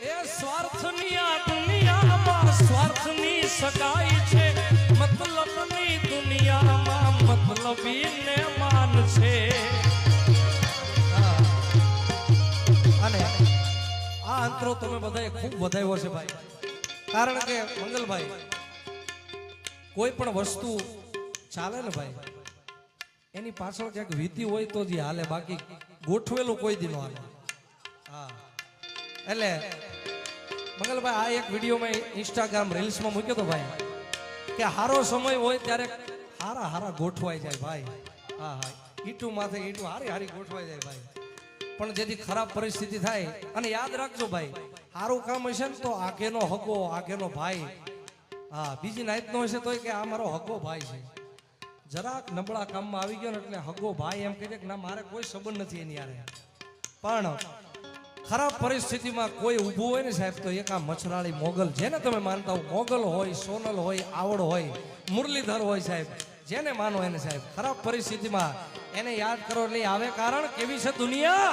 એ સ્વાર્થની આ દુનિયામાં સ્વાર્થની સગાઈ છે. મતલબની દુનિયામાં મતલબીને માન છે. અને આ અંતરો તમે બધાએ ખૂબ વધાવ્યો છે ભાઈ. કારણ કે મંગલભાઈ, કોઈ પણ વસ્તુ ચાલે ને ભાઈ, એની પાછળ ક્યાંક વીતી હોય તો જ હાલે, બાકી ગોઠવેલું કોઈ દિન હાલે. હા. એટલે મંગલભાઈ, આ એક વિડીયોમાં ઇન્સ્ટાગ્રામ રીલ્સમાં મૂક્યો હતો ભાઈ, કે હારો સમય હોય ત્યારે હારા હારા ગોઠવાઈ જાય ભાઈ. હા હા. ઈટું માથે ઈટું હારી હારી ગોઠવાઈ જાય ભાઈ. પણ જેથી ખરાબ પરિસ્થિતિ થાય, અને યાદ રાખજો ભાઈ સારું કામ હશે ને તો આગેનો હકો, આગેનો ભાઈ. હા, બીજી નાઈતનો હશે તોય કે આ મારો હકો ભાઈ છે. જરાક નબળા કામમાં આવી ગયો ને એટલે હગો ભાઈ એમ કહી દે કે ના, મારે કોઈ સંબંધ નથી એની યારે પણ ખરાબ પરિસ્થિતિમાં કોઈ ઊભું હોય ને સાહેબ, તો એક મછરાળી મોગલ, જેને તમે માનતા હો, મોગલ હોય, સોનલ હોય, આવડ હોય, મુરલીધર હોય સાહેબ, જેને માનો એને સાહેબ, ખરાબ પરિસ્થિતિમાં એને યાદ કરો એટલે આવે કારણ કેવી છે દુનિયા?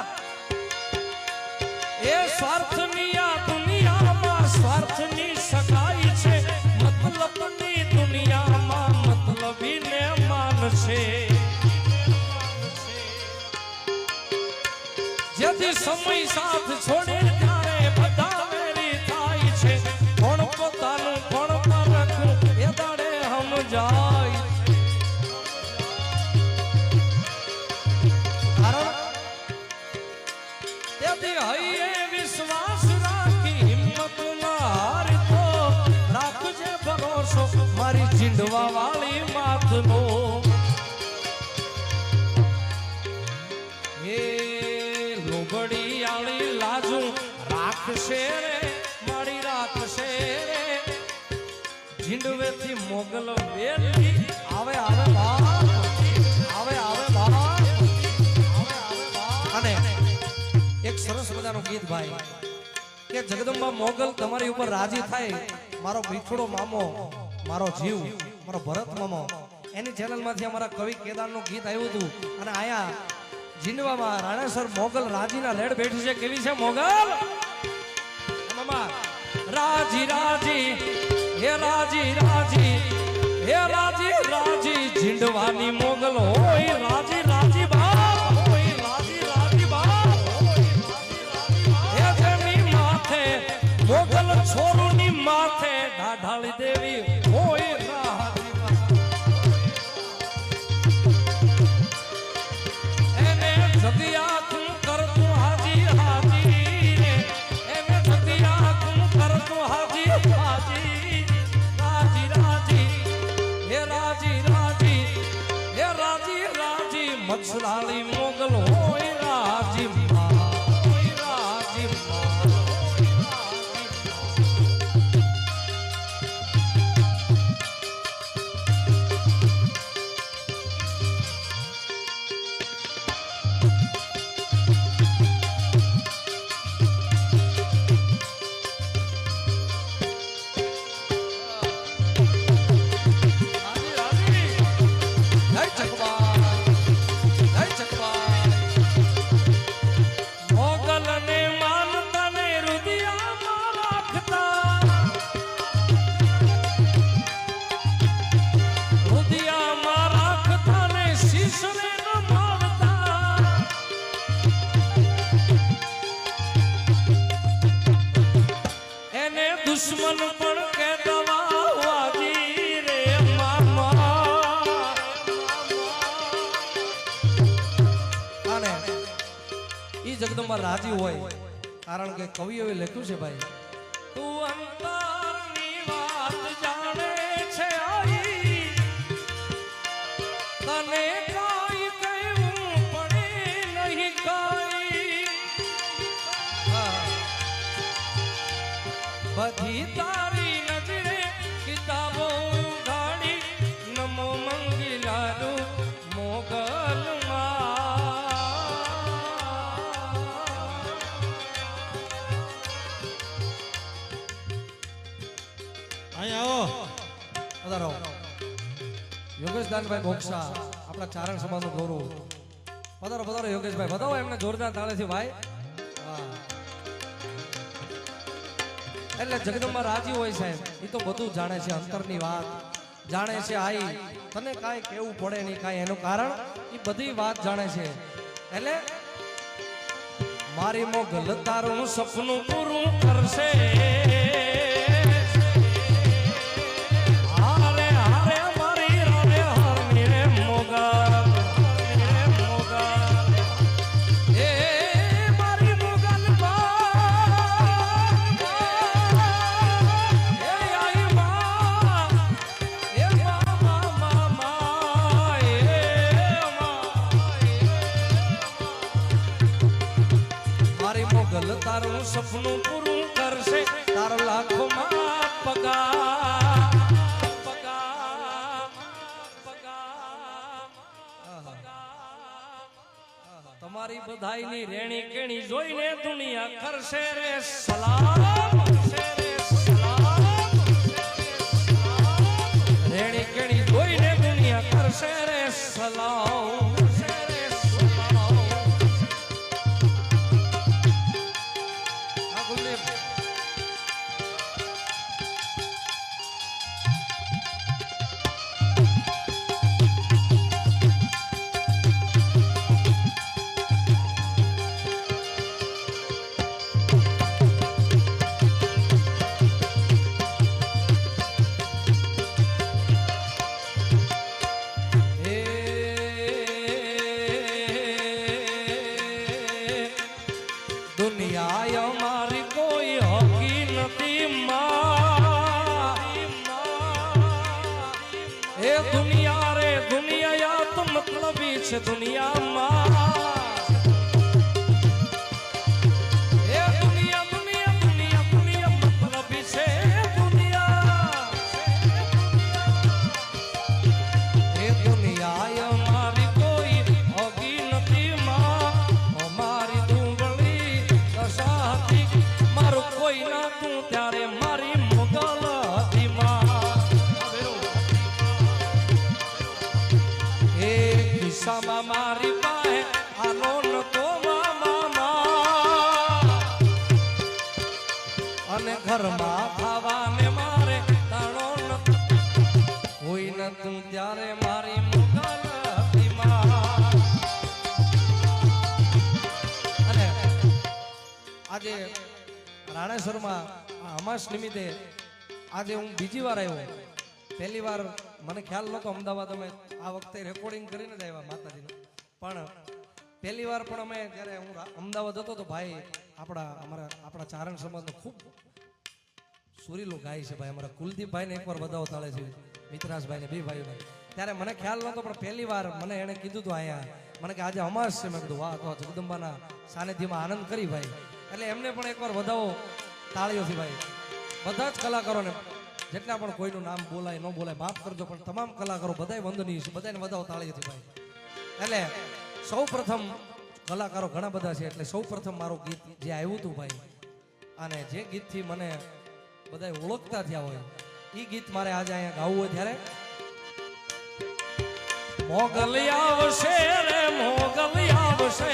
એ સ્વાર્થની આ દુનિયામાં, સ્વાર્થની સગાઈ છે, મતલબની દુનિયામાં, મતલબીને માન છે. જેથી સમય સાથ છોડે ત્યારે બધા વેરી થાય છે. એ મારી ચીંડવા વાળી માથનો. હે લોગડી આળી રાખશે રે મારી રાખશે રે ઝીંડવેથી મોગલ વેલી આવે આવે બાપ આવે આવે બા. આવે આવે બા. અને એક સરસ મજાનું ગીત ભાઈ. કે જગદંબા મોગલ તમારી ઉપર રાજી થાય. મારો મીઠડો મામો, મારો જીવ, મારો ભરત મામો. એની ચેનલમાંથી અમારા કવિ કેદારનું ગીત આવ્યું હતું. અને આયા જીંડવામાં રાણેસર મોગલ રાજીના લેડ બેઠું છે. કેવી છે મોગલ? રાજી રાજી હે રાજી રાજી હે રાજી રાજી ઝીંડવાની મોગલ હોય રાજી રાજી બાપ હોય રાજી રાજી માથે ઢાઢાળી દેવી હોય એને જગ્યા મચ્છરાળી મોગલ દુશ્મન પણ રે મામા. અને ઈ જગદંબા રાજી હોય. કારણ કે કવિઓએ લખ્યું છે ભાઈ. તું અંતરની દાનભાઈ બોક્ષા આપણા ચારણ સમાજનું ગૌરવ. પધારો પધારો યોગેશભાઈ. બતાવો એમને જોરદાર તાળેથી ભાઈ. હા. એટલે જગદંબા રાજી હોય સાહેબ. એ તો બધું જાણે છે, અંતરની વાત. જાણે છે, આઈ, તને કાંઈ કેવું પડે નહીં, કાંઈ. એનું કારણ એ બધી વાત જાણે છે. એટલે મારી મોગલ તારું સપનું પૂરું કરશે. તમારી બધાયની રેણી કેણી જોઈને દુનિયા કરશે રે, સલામ. રેણી કેણી જોઈને દુનિયા કરશે રે, સલામ. એ દુનિયા રે દુનિયા તો મતલબી છે દુનિયામાં. અને ઘરમાં ખાવાને મારે તાણો ન. કોઈ નતું ત્યારે મારી. અને આજે રાણેશ્વરમાં અમાસ નિમિત્તે આજે હું બીજી વાર આવ્યો. પહેલી વાર મને ખ્યાલ નહોતો અમદાવાદ અમે આ વખતે રેકોર્ડિંગ કરીને જ આવ્યા માતાજીને. પણ પહેલી વાર પણ અમે જ્યારે હું અમદાવાદ હતો તો ભાઈ આપણા, અમારા, આપણા ચારણ સમાજનો ખૂબ સુરીલું ગાય છે ભાઈ. અમારા કુલદીપભાઈને એકવાર વધાવો તાળે છે. મિત્રાસભાઈને બે ભાઈઓને. ત્યારે મને ખ્યાલ નહોતો, પણ પહેલી વાર મને એણે કીધું હતું અહીંયા. મને કે આજે અમાસ છે. મેં કીધું, વાહ, તો જગદંબાના સાનિધ્યમાં આનંદ કરી ભાઈ. એટલે એમને પણ એકવાર વધાવો તાળીઓથી ભાઈ. બધા જ કલાકારોને, જેટલા પણ કોઈનું નામ બોલાય, ન બોલાય, માફ કરજો, પણ તમામ કલાકારો બધાય વંદનીય છે. બધાને વધાવો તાળીઓથી ભાઈ. એટલે સૌ પ્રથમ કલાકારો ઘણા બધા છે, એટલે સૌ પ્રથમ મારું ગીત જે આવ્યું હતું ભાઈ, અને જે ગીતથી મને બધા ઓળખતા થયા હોય એ ગીત મારે આજે અહીંયા ગાવું હોય ત્યારે. મોગલ આવશે મોગલ આવશે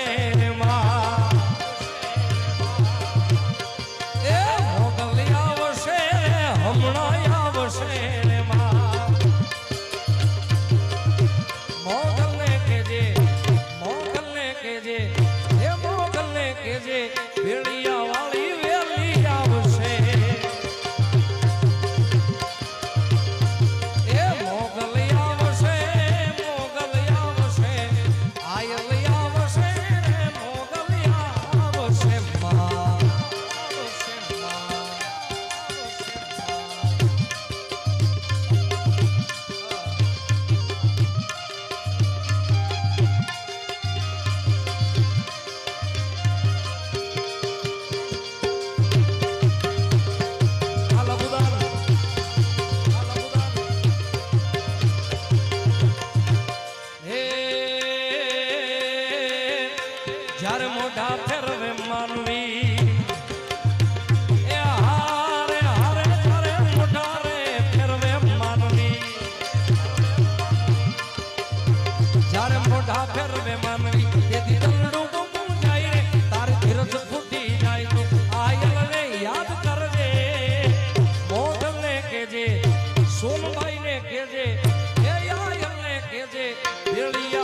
સોનભાઈ ને કેજે કેજે ભેળિયા